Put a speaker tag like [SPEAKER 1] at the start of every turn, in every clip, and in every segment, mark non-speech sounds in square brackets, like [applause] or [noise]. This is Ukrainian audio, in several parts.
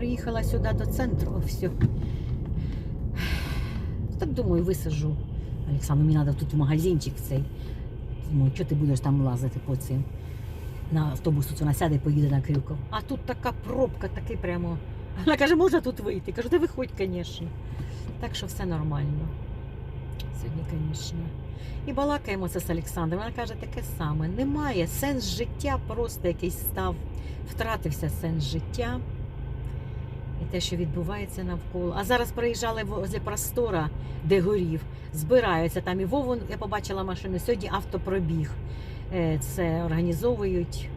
[SPEAKER 1] Приїхала сюди до центру, все. Так думаю, висажу. Олександру, мені треба тут в магазинчик цей. Думаю, що ти будеш там лазити по цим. На автобус тут вона сяде і поїде на Крюков. А тут така пробка, такий прямо. Вона каже, можна тут вийти. Кажу, ти виходь, звісно. Так що все нормально. Сьогодні, звісно. І балакаємо це з Олександром. Вона каже, таке саме. Немає. Сенс життя просто якийсь став. Втратився сенс життя. Те, що відбувається навколо. А зараз приїжджали возле простора, де горів. Збираються там і Вову, я побачила машину. Сьогодні автопробіг. Е, Це організовують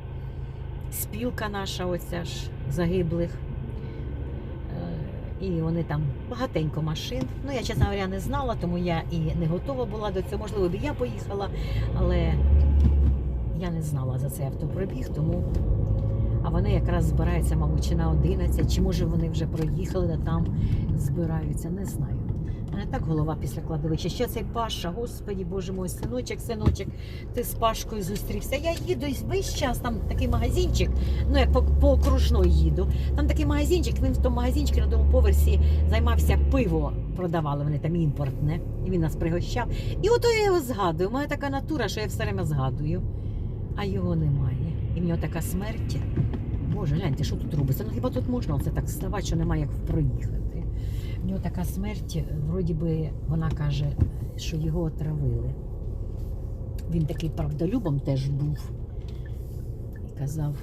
[SPEAKER 1] спілка наша, оця ж загиблих. Е, І вони там багатенько машин. Ну, я, чесно говоря, не знала, тому я і не готова була до цього. Можливо, б я поїхала, але я не знала за цей автопробіг, тому. А вони якраз збираються, мабуть, чи на 11, чи може вони вже проїхали, да там збираються, не знаю. Мене так голова після кладовища. Ще цей Паша, господі, боже мой, синочок, синочок, ти з Пашкою зустрівся. Я їду і весь час, там такий магазинчик, ну як по, по окружної їду. Там такий магазинчик, він в тому магазинчику на тому поверсі займався пиво, продавали вони там імпортне, і він нас пригощав. І ото я його згадую. Мене така натура, що я все время згадую, а його немає. І в нього така смерть. Боже, гляньте, що тут робиться? Ну хіба тут можна оце так вставати, що немає як проїхати? В нього така смерть, вроді би, вона каже, що його отравили. Він такий правдолюбом теж був. І казав,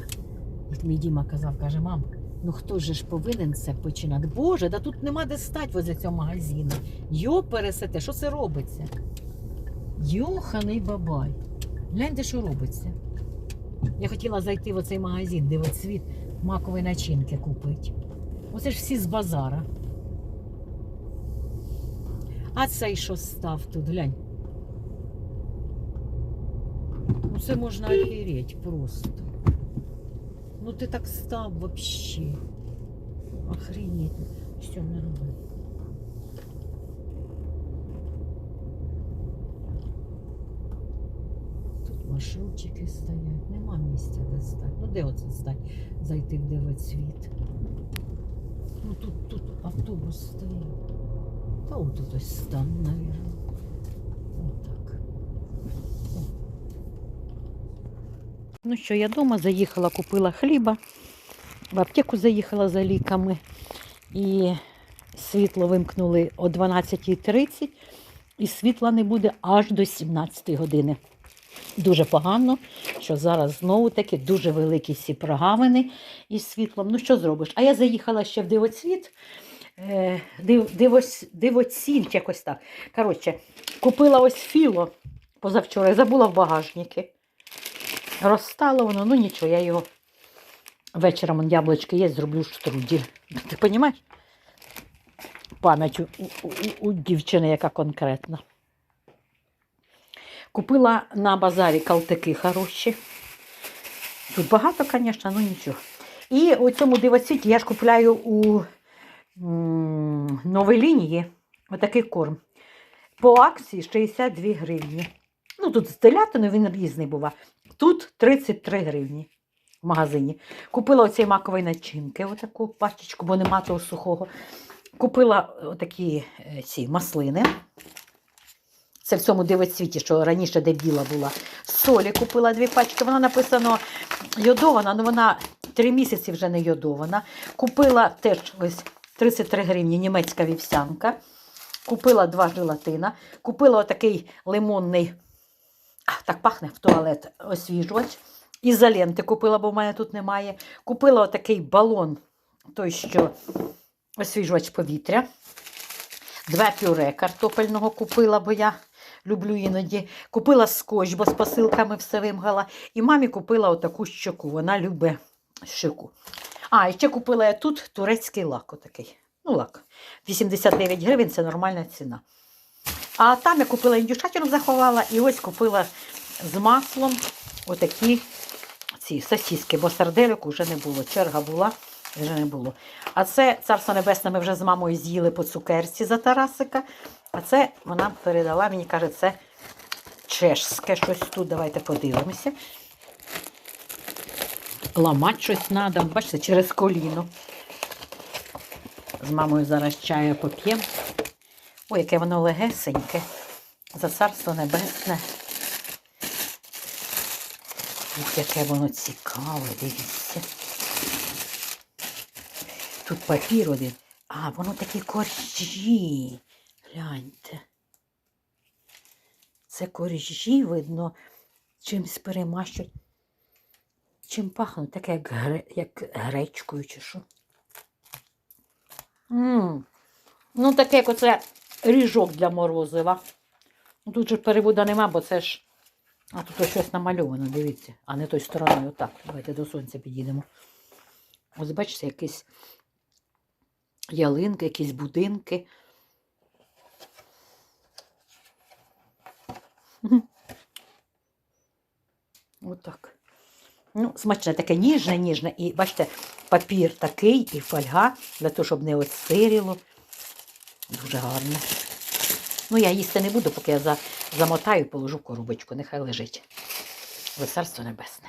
[SPEAKER 1] як мій Діма казав, каже, мам, ну хто же ж повинен це починати? Боже, да тут нема де стати возле цього магазину. Йо пересете, що це робиться? Йоханий бабай. Гляньте, що робиться. Я хотіла зайти в оцей магазин, де цвіт макової начинки купити. Оце ж всі з базара. А цей що став тут, глянь. Ну це можна охереть просто. Ну ти так став вообще. Охренеть. Все, не роби. Тут маршрутчики стоять. Нема місця де стати. Ну де оце стати? Зайти в дивоцвіт. Ну тут, тут автобус стоїть. Та отут ось стан. О. Ну що, я вдома заїхала, купила хліба, в аптеку заїхала за ліками. І світло вимкнули о 12.30, і світла не буде аж до 17 години. Дуже погано, що зараз знову таки дуже великі всі прогавини із світлом. Ну що зробиш? А я заїхала ще в дивоцвіт. Е, див, дивось, дивоціль, якось так. Коротше, купила ось філо позавчора, і забула в багажнику. Розстало воно, ну нічого, я його вечором он яблучки є, зроблю штрудель. [laughs] Ти розумієш? Пам'ять у, у, у дівчини, яка конкретна. Купила на базарі калтики хороші. Тут багато, звісно, ну нічого. І у цьому дивоцвіті я ж купляю у новій лінії отакий корм. По акції 62 гривні. Ну, тут з телятиною він різний бува. Тут 33 гривні в магазині. Купила оцей макової начинки, отаку пачечку, бо нема того сухого. Купила отакі е, ці маслини. Це в цьому дивоцвіті, що раніше де біла була. Солі купила дві пачки. Вона написано йодована, але вона три місяці вже не йодована. Купила теж ось 33 гривні німецька вівсянка. Купила два желатина. Купила отакий лимонний, а, так пахне в туалет освіжувач. Ізоленти купила, бо в мене тут немає. Купила отакий балон, той, що освіжувач повітря. Два пюре картопельного купила, бо я люблю іноді. Купила скотч, бо з посилками все вимгала. І мамі купила отаку щоку. Вона любить щоку. А, і ще купила я тут турецький лак. Отакий. Ну, лак. 89 гривень це нормальна ціна. А там я купила індюшатину, заховала, і ось купила з маслом отакі ці сосиски, бо сарделек вже не було. Черга була, вже не було. А це царство небесне, ми вже з мамою з'їли по цукерці за Тарасика. А це вона передала, мені каже, це чешське щось тут. Давайте подивимося. Ламати щось треба, бачите, через коліно. З мамою зараз чаю поп'ємо. Ой, яке воно легесеньке. За царство небесне. Ух, яке воно цікаве, дивіться. Тут папір один. А, воно такі коржі. Гляньте. Це коржі, видно, чимось перемащуть. Чим пахнуть, таке як, гре... як гречкою чи що. м Ну, таке, як оце ріжок для морозива. Ну, Тут же переводу нема, бо це ж. А тут ось щось намальовано, дивіться. А не той стороною. Отак. Давайте до сонця підійдемо. Ось бачите, якісь ялинки, якісь будинки. Отак. Ну, смачне таке ніжне, ніжне. І бачите, папір такий і фольга для того, щоб не отсиріло. Дуже гарне. Ну, я їсти не буду, поки я за, замотаю, положу в коробочку. Нехай лежить. Ви царство небесне.